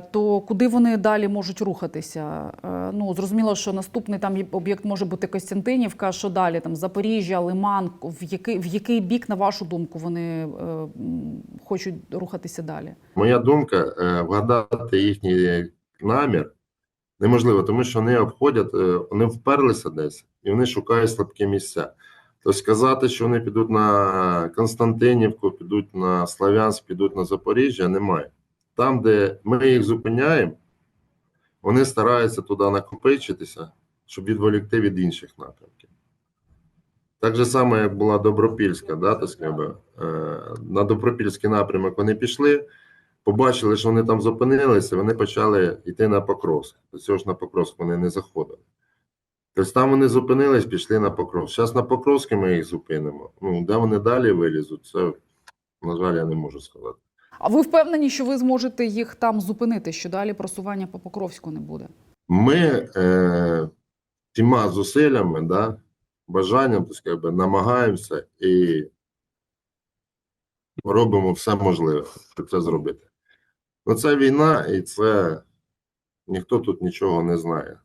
то куди вони далі можуть рухатися? Е, Ну зрозуміло, що наступний там об'єкт може бути Костянтинівка. Що далі? Там Запоріжжя, Лиман. В який в який бік, на вашу думку, вони е, хочуть рухатися далі? Моя думка, е, вгадати їхній намір неможливо, тому що вони обходять, вони вперлися десь і вони шукають слабкі місця. Тобто сказати, що вони підуть на Константинівку, підуть на Славянськ, підуть на Запоріжжя, немає. Там, де ми їх зупиняємо, вони стараються туди накопичитися, щоб відволікти від інших напрямків. Так же само, як була Добропільська, да, так сказати, е, на Добропільський напрямок вони пішли, побачили, що вони там зупинилися, вони почали йти на Покровськ. До цього ж на Покровськ вони не заходили. Тобто там вони зупинились, пішли на Покровськ. Зараз на Покровський ми їх зупинимо. Ну, де вони далі вилізуть, це, на жаль, я не можу сказати. А ви впевнені, що ви зможете їх там зупинити? Що далі просування по Покровську не буде? Ми е, всіма зусиллями, да, бажанням, так сказати, намагаємося і робимо все можливе, щоб це зробити. Ну, це війна, і це ніхто тут нічого не знає.